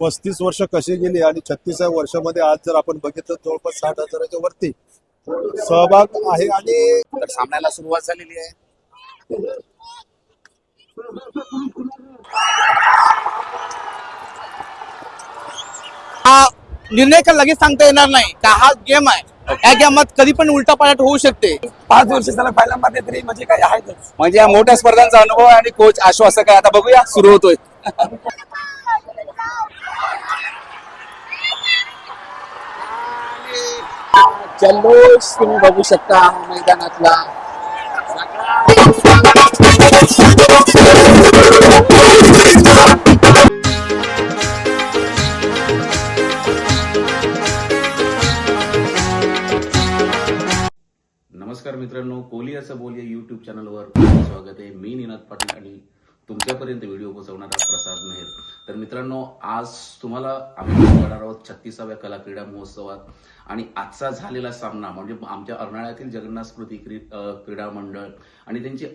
पस्तीस वर्ष कशी गेली आणि छत्तीसाव्या वर्षामध्ये आज जर आपण बघितलं जवळपास साठ हजाराच्या वरती सहभाग आहे आणि तर सामन्याला सुरुवात झालेली आहे. हा निर्णय का लगेच सांगता येणार नाही का हा गेम आहे. या गेमात कधी पण उलटा पालट होऊ शकते. पाच वर्ष त्याला फायनलमध्ये तरी म्हणजे काही आहेतच. म्हणजे या मोठ्या स्पर्धांचा अनुभव आहे आणि कोच आश्वासक आहे. आता बघूया सुरू होतोय. जल्लोष तुम्ही बघू शकता मैदानातला. नमस्कार मित्रांनो कोहली असं बोलूया युट्यूब चॅनलवर स्वागत आहे मी निनाद पाटील आणि तुमच्यापर्यंत व्हिडिओ पोहोचवणारा प्रसाद मेहर. तर मित्रांनो आज तुम्हाला आम्ही करणार आहोत छत्तीसाव्या कला क्रीडा महोत्सवात. आणि आजचा झालेला सामना म्हणजे आमच्या अर्नाळ्यातील जगन्नाथ स्मृती क्रीडा मंडळ आणि त्यांची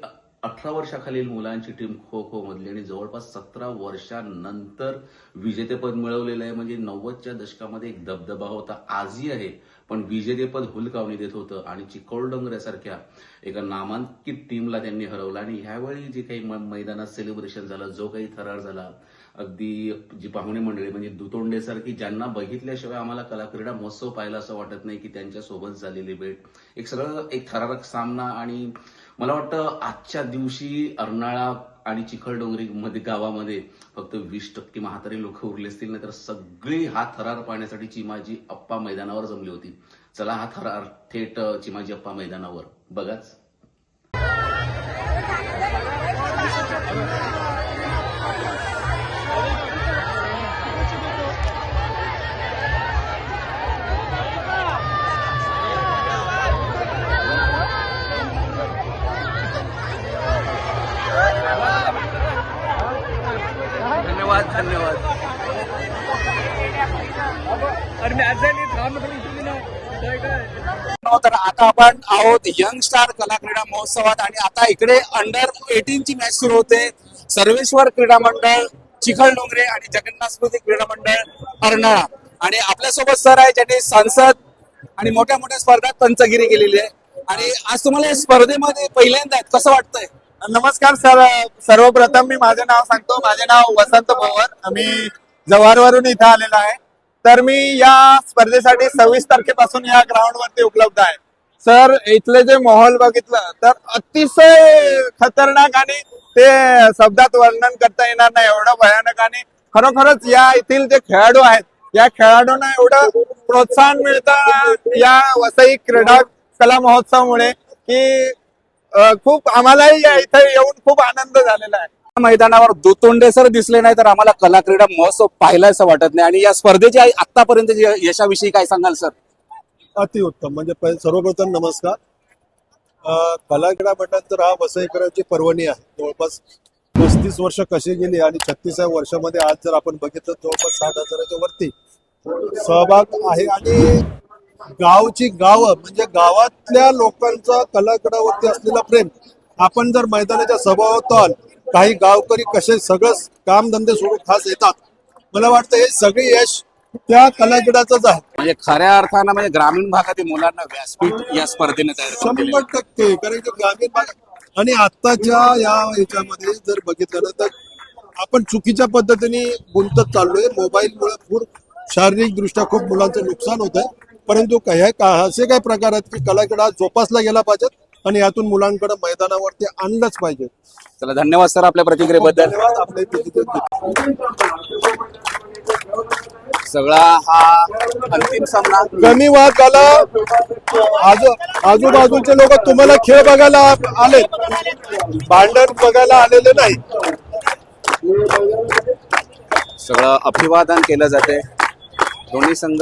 अठरा वर्षाखालील मुलांची टीम खो खो मधली आणि जवळपास सतरा वर्षानंतर विजेतेपद मिळवलेलं आहे. म्हणजे नव्वदच्या दशकामध्ये एक दबदबा होता. आजही आहे. पण विजेतेपद हुलकावणी देत होतं आणि चिकोलडोंगऱ्यासारख्या एका नामांकित टीमला त्यांनी हरवलं. आणि ह्यावेळी जे काही म- मैदानात सेलिब्रेशन झालं जो काही थरार झाला अगदी जी पाहुणे मंडळी म्हणजे दुतोंडेसारखी ज्यांना बघितल्याशिवाय आम्हाला कलाक्रीडा महोत्सव पाहिला असं वाटत नाही की त्यांच्यासोबत झालेली भेट. एक सगळं एक थरारक सामना आणि मला वाटतं आजच्या दिवशी अर्नाळा आणि चिखलडोंगरी मध्ये गावामध्ये फक्त वीस टक्के म्हातारी लोक उरले असतील नाही तर सगळी हा थरार पाहण्यासाठी चिमाजी अप्पा मैदानावर जमली होती. चला हा थरार थेट चिमाजी अप्पा मैदानावर. बघाच. धन्यवाद. हो, तर आता आपण आहोत यंग स्टार कला क्रीडा महोत्सवात आणि आता इकडे अंडर एटीन ची मॅच सुरू होते. सर्वेश्वर क्रीडा मंडळ चिखलडोंगरे आणि जगन्नाथ स्मृती क्रीडा मंडळ अर्नाळा आणि आपल्यासोबत सर आहे ज्यांनी सांसद आणि मोठ्या मोठ्या स्पर्धात पंचगिरी केलेली आहे. आणि आज तुम्हाला या स्पर्धेमध्ये पहिल्यांदा आहेत. कसं वाटतंय? नमस्कार सर सर्वप्रथम मी माझं नाव सांगतो. माझे नाव वसंत पवार. मी जव्हारवरून इथं आलेलो आहे. तर मी या स्पर्धेसाठी सव्वीस तारखेपासून या ग्राउंड वरती उपलब्ध आहे. सर इथले जे माहोल बघितलं तर अतिशय खतरनाक आणि ते शब्दात वर्णन करता येणार नाही. एवढं भयानक आणि खरोखरच या येथील जे खेळाडू आहेत या खेळाडूंना एवढं प्रोत्साहन मिळतं या वसई क्रीडा कला महोत्सवामुळे की खूप आम्हालाही इथे येऊन खूप आनंद झालेला आहे. मैदानावर दुतोंडे सर दिसले नाही तर आम्हाला कला क्रीडा महोत्सव पाहिला असं वाटत नाही. आणि या स्पर्धेच्या आतापर्यंत यशाविषयी काय सांगाल सर? अतिउत्तम. म्हणजे सर्वप्रथम नमस्कार. कला क्रीडा मंडळ तर हा वसईकरांची पर्वणी आहे. जवळपास पस्तीस वर्ष कशी गेली आणि छत्तीसाव्या वर्षामध्ये आज जर आपण बघितलं जवळपास साठ हजाराच्या वरती सहभाग आहे. आणि गावची गावं म्हणजे गावातल्या लोकांचा कलाकडावरती असलेला प्रेम. आपण जर मैदानाच्या सभावताल काही गावकरी कसे सगळं कामधंदे सोडून खास येतात मला वाटतं हे सगळे यश त्या कलाकिडाचंच आहे. म्हणजे खऱ्या अर्थानं म्हणजे ग्रामीण भागातील मुलांना व्यासपीठ या स्पर्धेने तयार शंभर टक्के कारण की ग्रामीण भाग आणि आत्ताच्या या ह्याच्यामध्ये जर बघितलं ना तर आपण चुकीच्या पद्धतीने गुंतत चाललोय. मोबाईलमुळे पूर शारीरिक दृष्ट्या खूप मुलांचं नुकसान होत आहे परंतु काही का असे काही प्रकार आहेत की कलाकडा जोपासला गेला पाहिजेत आणि यातून मुलांकडे मैदानावरती आणलंच पाहिजे. चला धन्यवाद सर आपल्या प्रतिक्रियेबद्दल. धन्यवाद आपले सगळा हा अंतिम सामना. कमी वाद झाला. आजू आजूबाजूचे लोक तुम्हाला खेळ बघायला आले भांडण बघायला आलेले नाही. सगळं अभिवादन केलं जाते. दोन्ही संघ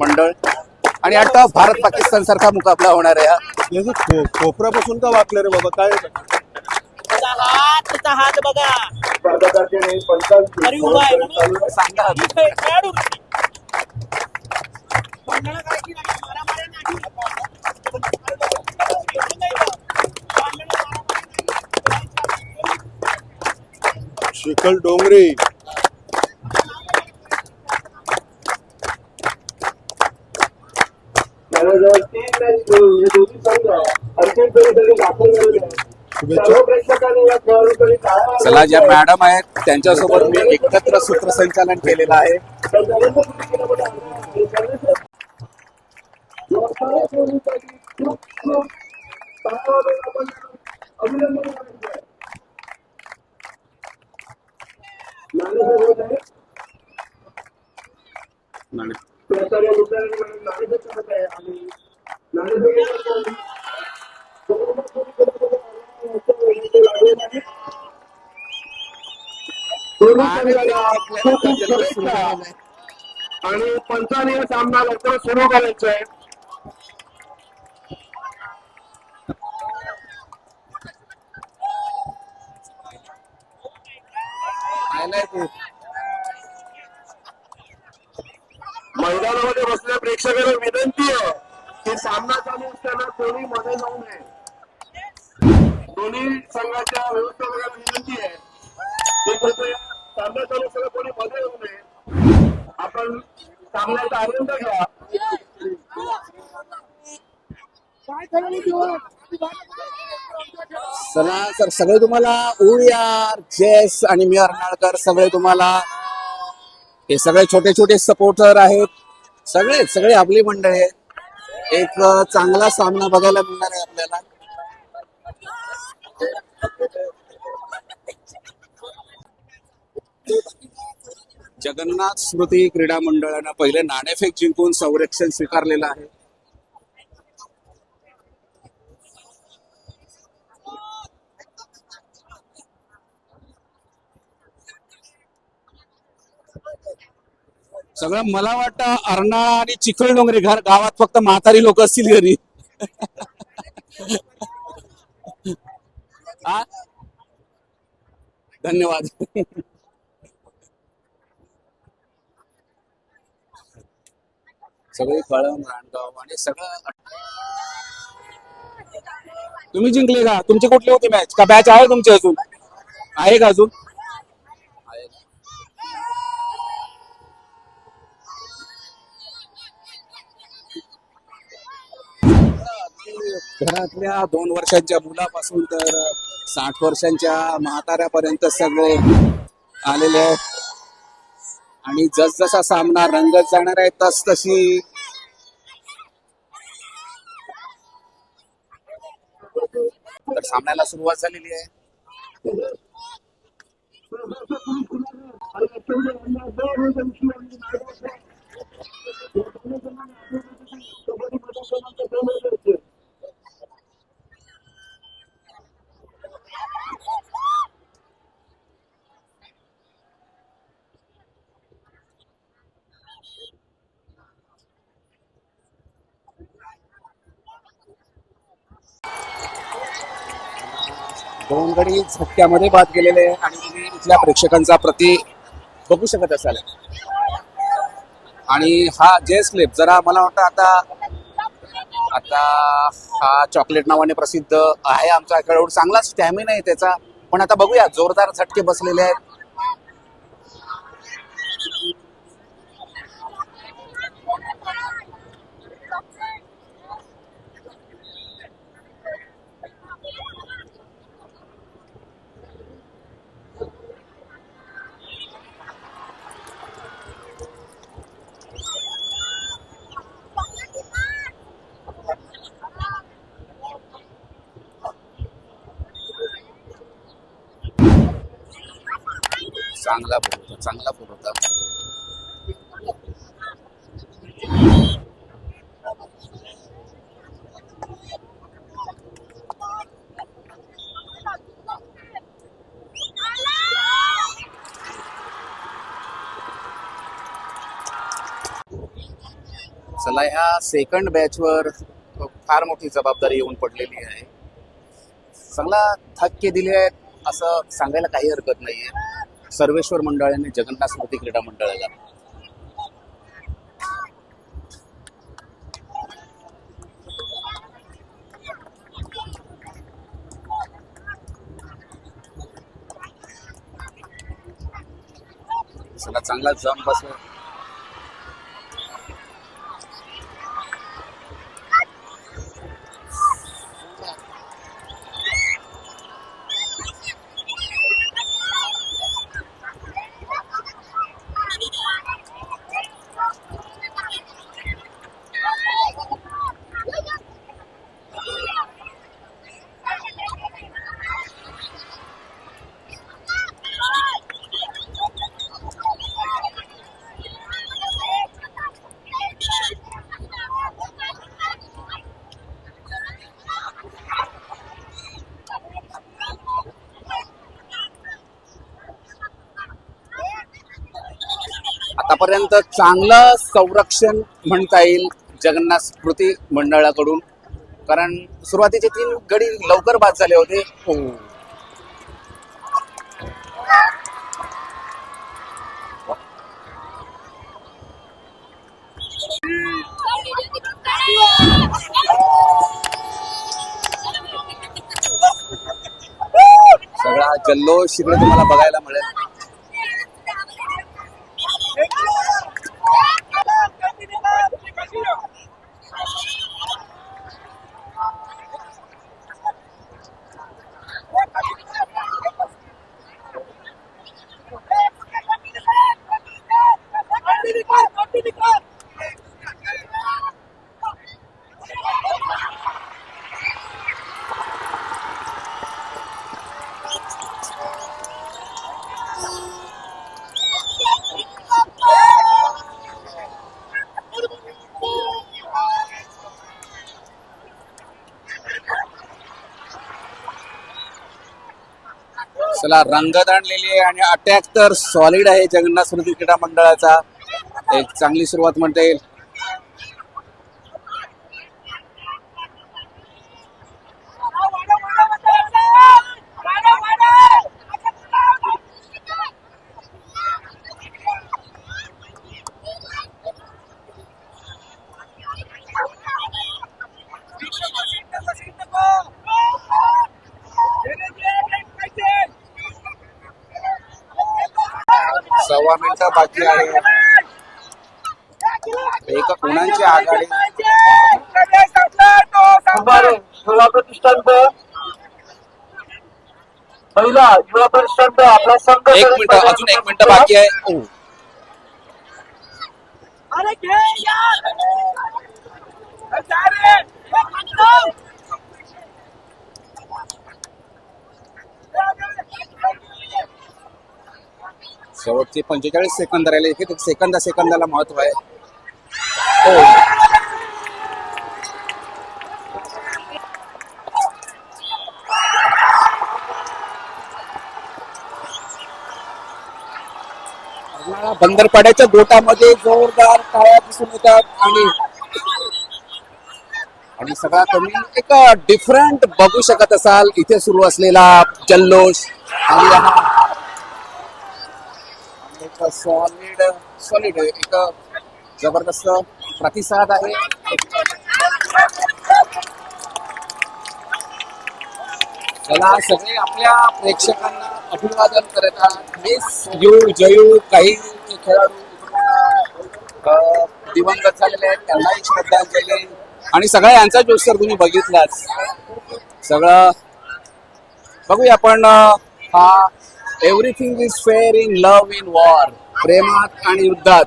मंडळ. आणि आता भारत पाकिस्तान सारखा मुकाबला होणार आहे हा. याचं का वाकलं रे बाबा? काय? त्याचा हात त्याचा हात बघा. तरी उभा आहे. म्हणून सांगा. ही खे- खेळाडू भांडणं करायची नाही, मारामाऱ्या नाही. भांडणं मारामारी शिखल डोंगरे. चला ज्या मॅडम आहेत त्यांच्यासोबत मी एकत्र सूत्रसंचालन केलेलं आहे. आणि पंचाने हा सामना लवकर सुरू करायचा आहे मैदानामध्ये बसलेल्या प्रेक्षकांना विनंती आहे की सामना चालू असताना कोणी मध्ये जाऊ नये. दोन्ही संघाच्या व्यवस्थापकांना विनंती आहे. की सामना चालू कोणी मध्ये येऊ नये. आपण सामन्याचा आनंद घ्या. चला सर सगळे तुम्हाला उयार जेस आणि मी अर्नाळकर सगळे तुम्हाला हे सगळे छोटे छोटे सपोर्टर आहेत. सगळे सगळे आपली मंडळी आहेत. एक चांगला सामना बघायला मिळणार आहे आपल्याला. जगन्नाथ स्मृती क्रीडा मंडळानं पहिले नाणेफेक जिंकून संरक्षण स्वीकारलेलं आहे. सगळं मला वाटतं अर्नाळा आणि चिखल डोंगरी घर गावात फक्त म्हातारी लोक असतील घरी. धन्यवाद. सगळे कळम राणगाव आणि सगळं तुम्ही जिंकले का? तुमची कुठली होती मॅच का मॅच आहे तुमची अजून? आहे का अजून? घरातल्या दोन वर्षांच्या मुलापासून तर साठ वर्षांच्या म्हाताऱ्यापर्यंत सगळे आलेले आहेत. आणि जसजसा सामना रंगत जाणार आहे तस तशी तर सामन्याला सुरुवात झालेली आहे. दोन गडी झटक्यामध्ये बाद केलेले आहे आणि तुम्ही इथल्या प्रेक्षकांचा प्रति बघू शकत असाल. आणि हा जे स्लिप जरा मला वाटतं आता आता हा चॉकलेट नावाने प्रसिद्ध आहे आमचा खेळाडू. चांगला स्टॅमिना आहे त्याचा. पण आता बघूया जोरदार झटके बसलेले आहेत. चांगला फोन होता चांगला फोन होता चला ह्या सेकंड बॅचवर फार मोठी जबाबदारी येऊन पडलेली आहे. चांगला थक्के दिले आहेत असं सांगायला काही हरकत नाही आहे सर्वेश्वर मंडळाने जगन्नाथ स्मृती क्रीडा मंडळाला. चला चांगला जम बसला आतापर्यंत चांगलं संरक्षण म्हणता येईल जगन्नाथ स्मृती मंडळाकडून. कारण सुरुवातीचे तीन गडी लवकर बाद झाले होते. सगळा जल्लोष इकडे तुम्हाला बघायला मिळेल. त्याला रंगत आणलेली आहे आणि अटॅक तर सॉलिड आहे जगन्नाथ स्मृती क्रीडा मंडळाचा. एक चांगली सुरुवात म्हणता येईल. बाकी आहे. एक गुणांची आघाडी. युवा प्रतिष्ठानचं पहिला युवा प्रतिष्ठानचं आपला संघ एक मिनिट अजून एक मिनिट बाकी आहे ओ, अरे घे यार अरे शेवटचे पंचेचाळीस सेकंद राहिले. एक एक सेकंदा सेकंदाला महत्त्व आहे. हो. बंदरपाड्याच्या गोटामध्ये जोरदार टाळ्या दिसून येतात आणि आणि सगळा तुम्ही एक डिफरंट बघू शकत असाल. इथे सुरू असलेला जल्लोष. आणि सॉलिड सॉलिड एक जबरदस्त प्रतिसाद आहे. चला सगळे आपल्या प्रेक्षकांना अभिवादन करत मिस यू जयू काही खेळाडू दिवंगत झालेले आहेत. त्यांनाही श्रद्धांजली आणि सगळ्या यांचा जोश तर तुम्ही बघितलाच सगळं बघूया आपण हा everything is fair in love in war प्रेमात आणि युद्धात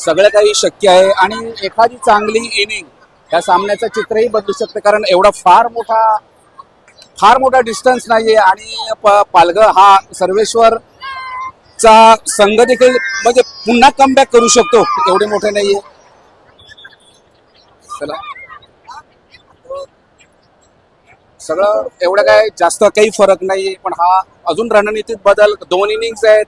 सगळं काही शक्य आहे. आणि एखादी चांगली इनिंग या सामन्याचं चित्रही बदलू शकते. कारण एवढा फार मोठा फार मोठा डिस्टन्स नाहीये. आणि प- पालघर हा सर्वेश्वर चा संघ देखील म्हणजे पुन्हा कमबॅक करू शकतो. एवढे मोठे नाहीये. चला. सगळं एवढं काय जास्त काही फरक नाही पण हा अजून रणनीतीत बदल दोन इनिंग्स आहेत.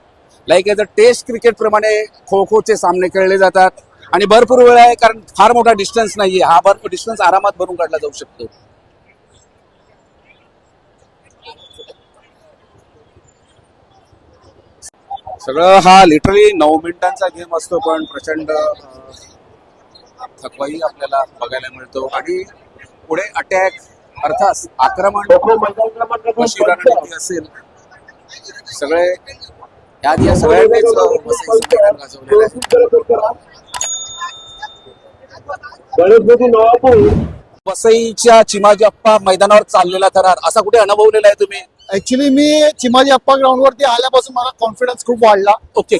Like as a test cricket प्रमाणे खो खोचे सामने खेळले जातात. आणि भरपूर वेळ आहे कारण फार मोठा डिस्टन्स नाहीये. हा भरपूर डिस्टन्स आरामात भरून काढला जाऊ शकतो. सगळं हा लिटरली नऊ मिनिटांचा गेम असतो पण प्रचंड थकवाही आपल्याला बघायला मिळतो. आणि पुढे अटॅक अर्थात आक्रमण असेल. सगळे या सगळ्यांनीच गाजवलेलं आहे. वसईच्या चिमाजी अप्पा मैदानावर चाललेला थरार असा कुठे अनुभवलेला आहे तुम्ही? ऍक्च्युली मी चिमाजी अप्पा ग्राउंड वरती आल्यापासून मला कॉन्फिडन्स खूप वाढला. ओके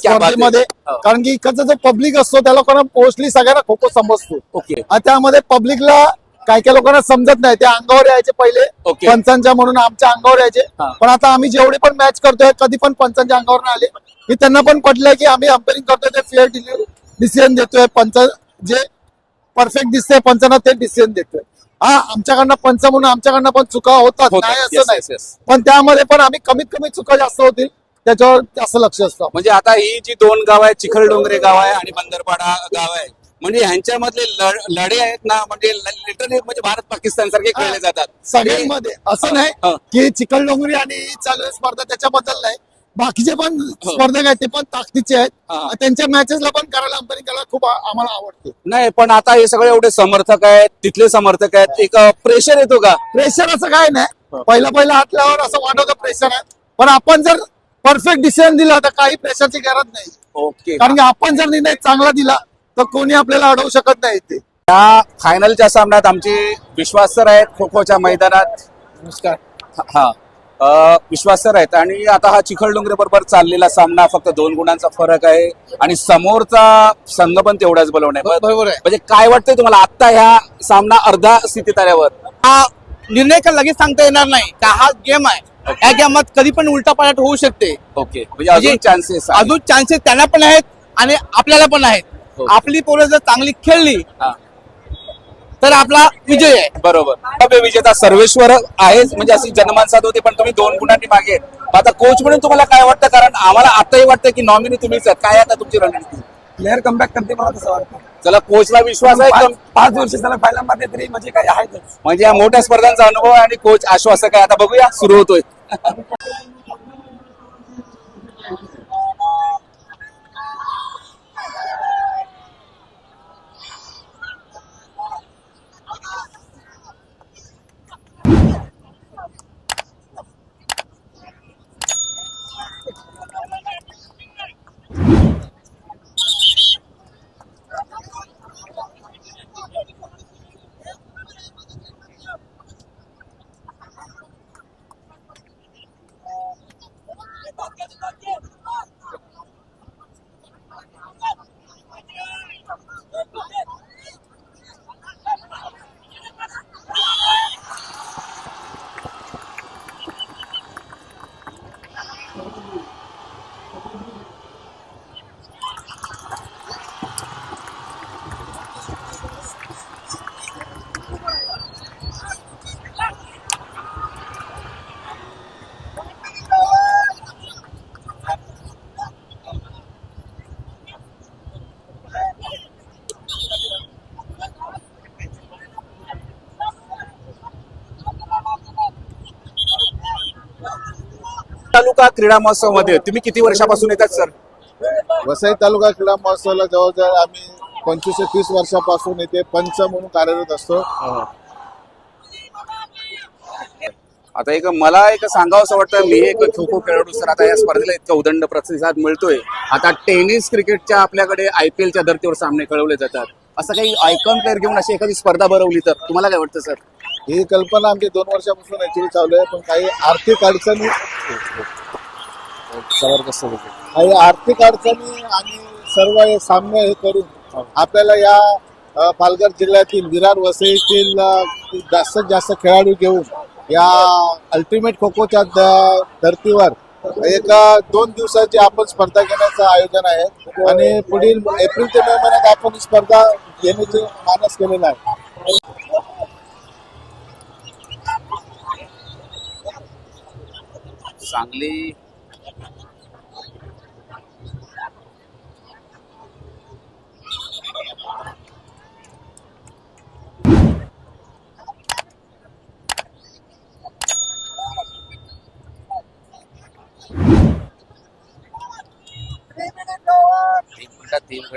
हो. कारण की इकडचा जो पब्लिक असतो त्या लोकांना मोस्टली सगळ्यांना खो खो समजतो. ओके आणि त्यामध्ये पब्लिकला काही काही लोकांना समजत नाही ते अंगावर यायचे पहिले. पंचांच्या म्हणून आमच्या अंगावर यायचे हा. पण आता आम्ही जेवढे पण मॅच करतोय कधी पण पंचांच्या अंगावर नाही आले मी त्यांना पण पटलंय की आम्ही अंपेरिंग करतोय ते फेअर डिसिजन देतोय पंच जे परफेक्ट दिसतंय पंचांना ते डिसिजन देतोय हा आमच्याकडनं पंच म्हणून आमच्याकडनं पण चुका होतात होतात. नाही Yes, असं नाही yes. पण त्यामध्ये पण आम्ही कमीत कमी चुका जास्त होतील त्याच्यावर जास्त लक्ष असतं म्हणजे आता ही जी दोन गाव आहेत चिखलडोंगरे गाव आहे आणि बंदरपाडा गाव आहे म्हणजे ह्यांच्यामधले लढ- आहेत ना म्हणजे लिटरली म्हणजे भारत पाकिस्तान सारखे खेळले जातात. सगळ्यांमध्ये. असं नाही. की चिखलडोंगरी आणि ही चालू स्पर्धा त्याच्याबद्दल नाही. बाकीचे पण हो. स्पर्धक आहेत ते पण ताकदीचे आहेत. त्यांच्या मॅचेसला पण करायला करायला खूप आम्हाला आवडते. नाही पण आता हे सगळे एवढे समर्थक आहेत तिथले समर्थक आहेत एक प्रेशर येतो का? प्रेशर असं काय नाही. पहिला पहिला हातल्यावर असं वाटत प्रेशर आहे. पण आपण जर परफेक्ट डिसिजन दिला तर काही प्रेशरची गरज नाही. ओके कारण की आपण जर निर्णय चांगला दिला तर कोणी आपल्याला अडवू शकत नाही ते या फायनलच्या सामन्यात आमचे विश्वास सर आहेत खो खोच्या मैदानात. नमस्कार. हा सर आहेत आणि आता हा चिखलडोंगरे बरोबर चाललेला सामना फक्त दोन गुणांचा फरक आहे आणि समोरचा संघ पण तेवढाच बलवणार आहे. बरोबर आहे. म्हणजे काय वाटतंय तुम्हाला? आता ह्या सामना अर्धा स्थितीत आल्यावर हा निर्णय का लगेच सांगता येणार नाही. का हा गेम आहे. या गेमात कधी पण उलटा पालट होऊ शकते. ओके. म्हणजे अजून चान्सेस अजून चान्सेस त्यांना पण आहेत आणि आपल्याला पण आहेत. आपली पोरं जर चांगली खेळली तर आपला विजय आहे. बरोबर. भव्य विजेता सर्वेश्वर आहे म्हणजे अशी जनमानसात होते पण तुम्ही दोन गुणांनी मागे आहेत. मग आता कोच म्हणून तुम्हाला काय वाटतं? कारण आम्हाला आताही वाटतं की नॉमिनी तुम्हीच आहेत. काय आता तुमची रणनीती? प्लेअर कमबॅक करते मला तसं वाटतं. चला कोचला विश्वास आहे. पाच वर्ष त्याला फायनलमध्ये तरी म्हणजे काही आहेतच म्हणजे या मोठ्या स्पर्धांचा अनुभव आहे आणि कोच आश्वासक आहे. आता बघूया सुरू होतोय. तालुका क्रीडा महोत्सवमध्ये तुम्ही किती वर्षापासून येतात सर? वसई तालुका क्रीडा महोत्सवाला जवळजवळ आम्ही पंचवीस ते तीस वर्षापासून इथे पंच म्हणून कार्यरत असतो. आता एक मला एक सांगावं असं वाटतं मी एक खो खो खेळाडू सर आता या स्पर्धेला इतका उदंड प्रतिसाद मिळतोय. आता टेनिस क्रिकेटच्या आपल्याकडे आय पी एलच्या धर्तीवर सामने खेळवले जातात. असं काही आयकॉन प्लेअर घेऊन अशी एखादी स्पर्धा भरवली तर तुम्हाला काय वाटतं सर? ही कल्पना आमची दोन वर्षापासून ऍक्च्युली चालू आहे पण काही आर्थिक अडचणी काही आर्थिक अडचणी आणि सर्व हे सामने हे करून आपल्याला या पालघर जिल्ह्यातील विरार वसईतील जास्तीत जास्त खेळाडू घेऊन या अल्टिमेट खो खोच्या धर्तीवर एक दोन दिवसाची आपण स्पर्धा घेण्याचं आयोजन आहे. आणि पुढील एप्रिल ते मे महिन्यात आपण ही स्पर्धा घेण्याचे मानस केलेला आहे. सांगली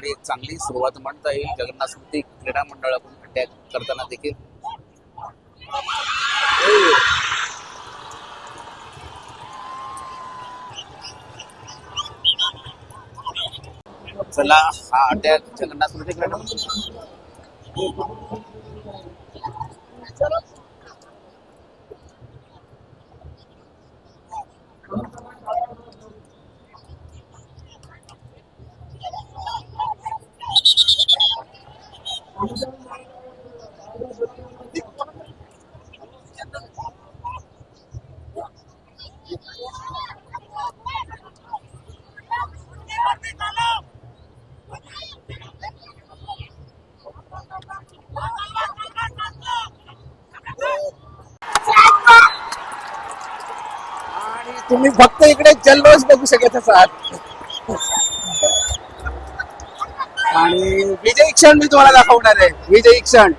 एक चांगली सुरुवात म्हणता येईल. जगन्नाथ स्मृती क्रीडा मंडळाकडून अटॅक करताना देखील. चला हा अटॅक जगन्नाथ स्मृती क्रीडा तुम्ही फक्त इकडे जल्लोष बघू शकत असाल आणि विजयी क्षण मी तुम्हाला दाखवणार आहे. विजयी क्षण.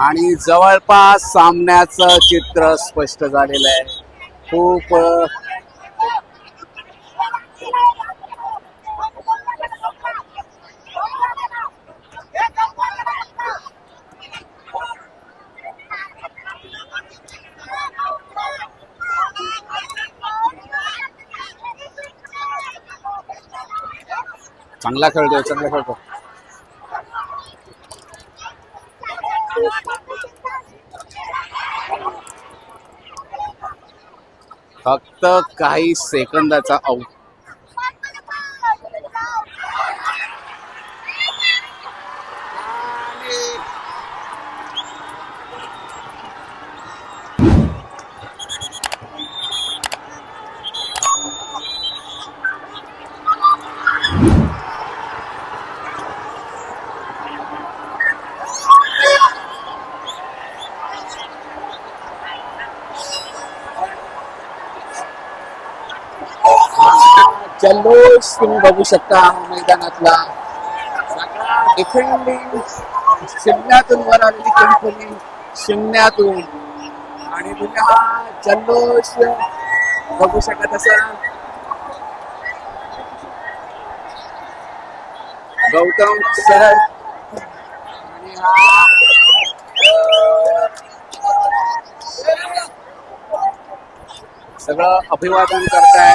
आणि जवळपास सामन्याचं चित्र स्पष्ट झालेलं आहे. खूप चांगला खेळतोय चांगला खेळतो फक्त काही सेकंदाचा आऊट जल्लोष तुम्ही बघू शकता मैदानातला सगळा डिफेंडिंग शून्यातून वर आलेली कंपनी शून्यातून आणि तुम्ही हा जल्लोष बघू शकत असाल. गौतम सर. आणि हा सगळं अभिवादन करताय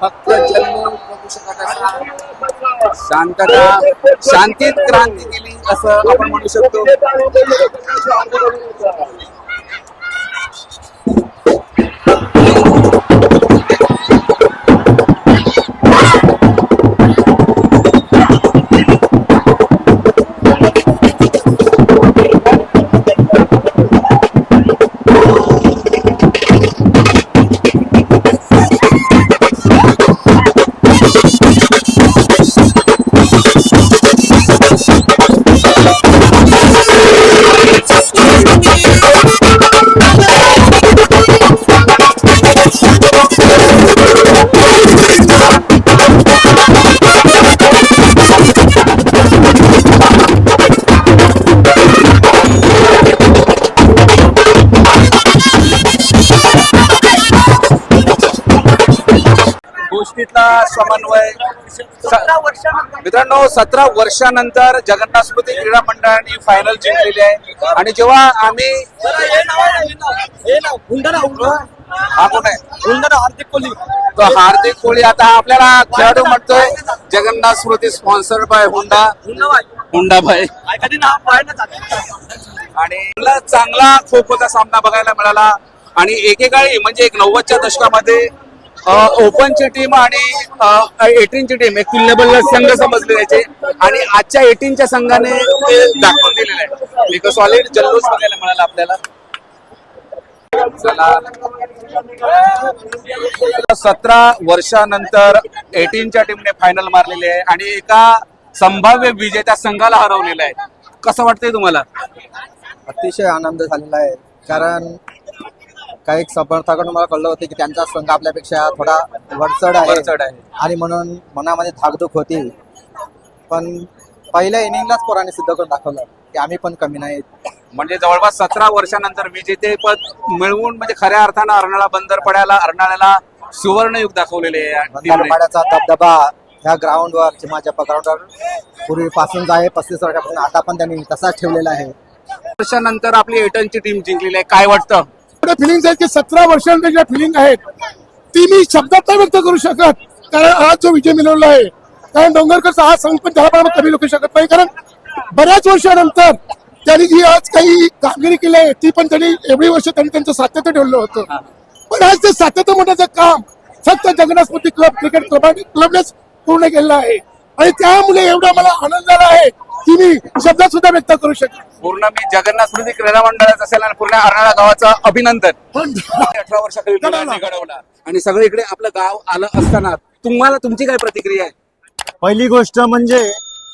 फक्त जन्म बघू शकत शांतता शांतीत क्रांती केली असं आपण म्हणू शकतो समन्वय. मित्रांनो सतरा वर्षानंतर जगन्नाथ स्मृती क्रीडा मंडळाने फायनल जिंकलेली आहे. आणि जेव्हा आम्ही हा हार्दिक कोहली. तो हार्दिक कोहली आता आपल्याला खेळाडू म्हणतोय जगन्नाथ स्मृती स्पॉन्सर्ड बाय हुंडा हुंडा बाय आणि चांगला- चांगला खो खोचा सामना बघायला मिळाला. आणि एकेकाळी म्हणजे एक नव्वदच्या दशकामध्ये ओपनची टीम आणि एटीनची टीम एक तुल्यबल संघ समजले जायचे आणि आजच्या एटीनच्या संघाने ते दाखवून दिलेलं आहे एक सॉलिड जल्लोष बघायला मिळाला आपल्याला. सतरा वर्षानंतर एटीनच्या टीमने फायनल मारलेली आहे आणि एका संभाव्य विजेत्या संघाला हरवलेला आहे. कसं वाटतंय तुम्हाला? अतिशय आनंद झालेला आहे. कारण काही समर्थकांना मला कळलं होतं की त्यांचा संघ आपल्यापेक्षा थोडा वरचढ आहे. आणि म्हणून मनामध्ये धाकधूक होती. पण पहिल्या इनिंगलाच पोराने सिद्ध करून दाखवलं की आम्ही पण कमी नाही. म्हणजे जवळपास सतरा वर्षानंतर विजेते पद मिळवून म्हणजे खऱ्या अर्थानं अर्नाळा बंदर पड्याला अर्नाळ्याला सुवर्ण युग दाखवलेले. पाड्याचा दबदबा ह्या ग्राउंडवर चिमाच्या ग्राउंडवर पूर्वीपासून आहे पस्तीस वर्षापासून आता पण त्यांनी तसाच ठेवलेला आहे. वर्षानंतर आपली एटनची टीम जिंकलेली आहे. काय वाटतं? फिलिंग आहेत की सतरा ज्या फिलिंग आहेत ती मी शब्दात नाही व्यक्त करू शकत. कारण आज जो विजय मिळवला आहे कारण डोंगरकरचा हा संघ पण त्याला पण कमी लोकू शकत नाही. कारण बऱ्याच वर्षानंतर त्यांनी जी आज काही कामगिरी केली आहे ती पण त्यांनी एवढी वर्ष त्यांनी त्यांचं सातत्य ठेवलं होतं. पण आज ते सातत्य म्हणण्याचं काम फक्त Jagannath Smriti club cricket club क्लबनेच पूर्ण केलेलं आहे. आणि त्यामुळे एवढा मला आनंद झाला आहे. की मी शब्दात सुद्धा व्यक्त करू शकतो पूर्ण मी जगन्नाथ स्मृती क्रीडा मंडळाचं असेल आणि पूर्ण अर्नाळा गावाचं अभिनंदन. अठरा वर्षाखाली मुलांनी घडवला आणि सगळं इकडे आपलं गाव आलं असताना तुम्हाला तुमची काय प्रतिक्रिया आहे? पहिली गोष्ट म्हणजे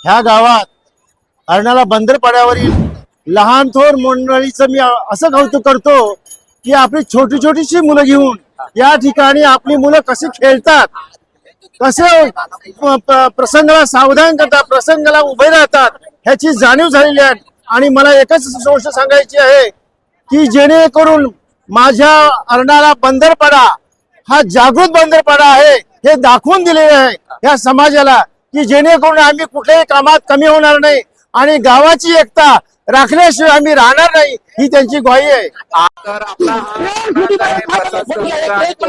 ह्या गावात अर्णाला बंदरपाड्यावरील लहान थोर मंडळीचं मी असं कौतुक करतो की आपली छोटी छोटीशी मुलं घेऊन या ठिकाणी आपली मुलं कशी खेळतात कसे प- प्रसंगाला सावधान करतात प्रसंगाला उभे राहतात ह्याची जाणीव झालेली आहे. आणि मला एकच गोष्ट सांगायची आहे की जेणेकरून माझ्या अर्णाला बंदरपाडा हा जागृत बंदरपाडा आहे हे दाखवून दिलेले आहे या समाजाला की जेणेकरून आम्ही कुठल्याही कामात कमी होणार नाही आणि गावाची एकता राखल्याशिवाय आम्ही राहणार नाही. ही त्यांची ग्वाही आहे. तर आपला हा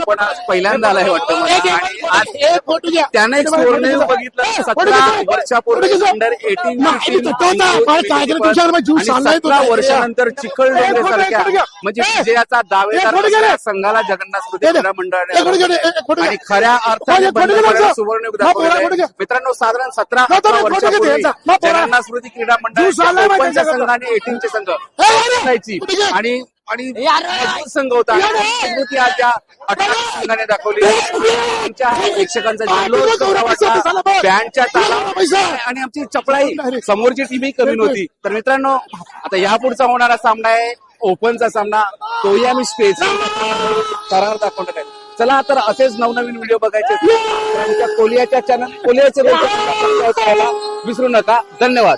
पण आज पहिल्यांदा आलाय वाटतं त्यानं बघितलं. सतरा वर्षापूर्वी अंडर एटीन सतरा वर्षानंतर चिखलदोंगरे सारख्या म्हणजे विजयाचा दावेदार संघाला जगन्नाथ क्रीडा मंडळाने आणि खऱ्या अर्थाने आहे. मित्रांनो साधारण सतरा अठरा वर्षापूर्वी जगन्नाथ स्मृती क्रीडा ओपनच्या संघाने एटीनचे संघ. असायची आणि आणि संघ होता. आज या अठरा संघाने दाखवली. जल्लोष वाटला? बँडच्या ताला आणि आमची चपळाई समोरची टीमही कमी नव्हती. तर मित्रांनो आता यापुढचा होणारा सामना आहे. ओपनचा सामना. तोही आम्ही स्पेस करार दाखवणार आहे चला तर असेच नवनवीन व्हिडिओ बघायचे आमच्या कोलियाच्या चॅनल कोलियाचे विसरू नका. धन्यवाद.